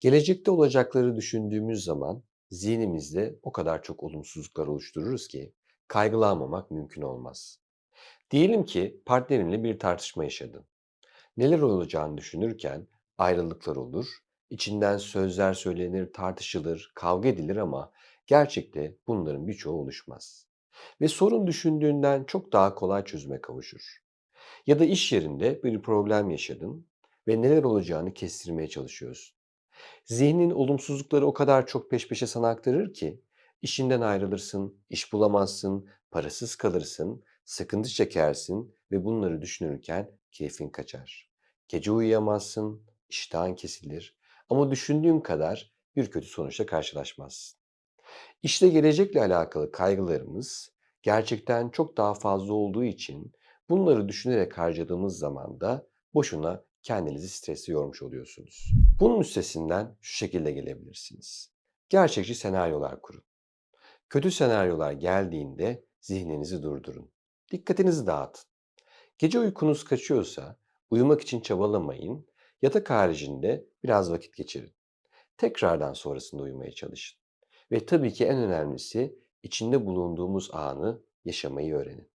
Gelecekte olacakları düşündüğümüz zaman zihnimizde o kadar çok olumsuzluklar oluştururuz ki kaygılanmamak mümkün olmaz. Diyelim ki partnerinle bir tartışma yaşadın. Neler olacağını düşünürken ayrılıklar olur, içinden sözler söylenir, tartışılır, kavga edilir ama gerçekte bunların birçoğu oluşmaz. Ve sorun düşündüğünden çok daha kolay çözüme kavuşur. Ya da iş yerinde bir problem yaşadın ve neler olacağını kestirmeye çalışıyorsun. Zihnin olumsuzlukları o kadar çok peş peşe sana aktarır ki işinden ayrılırsın, iş bulamazsın, parasız kalırsın, sıkıntı çekersin ve bunları düşünürken keyfin kaçar. Gece uyuyamazsın, iştahın kesilir ama düşündüğün kadar bir kötü sonuçla karşılaşmazsın. İşte gelecekle alakalı kaygılarımız gerçekten çok daha fazla olduğu için bunları düşünerek harcadığımız zaman da boşuna kendinizi stresli yormuş oluyorsunuz. Bunun üstesinden şu şekilde gelebilirsiniz. Gerçekçi senaryolar kurun. Kötü senaryolar geldiğinde zihninizi durdurun. Dikkatinizi dağıtın. Gece uykunuz kaçıyorsa uyumak için çabalamayın. Yatak haricinde biraz vakit geçirin. Tekrardan sonrasında uyumaya çalışın. Ve tabii ki en önemlisi içinde bulunduğumuz anı yaşamayı öğrenin.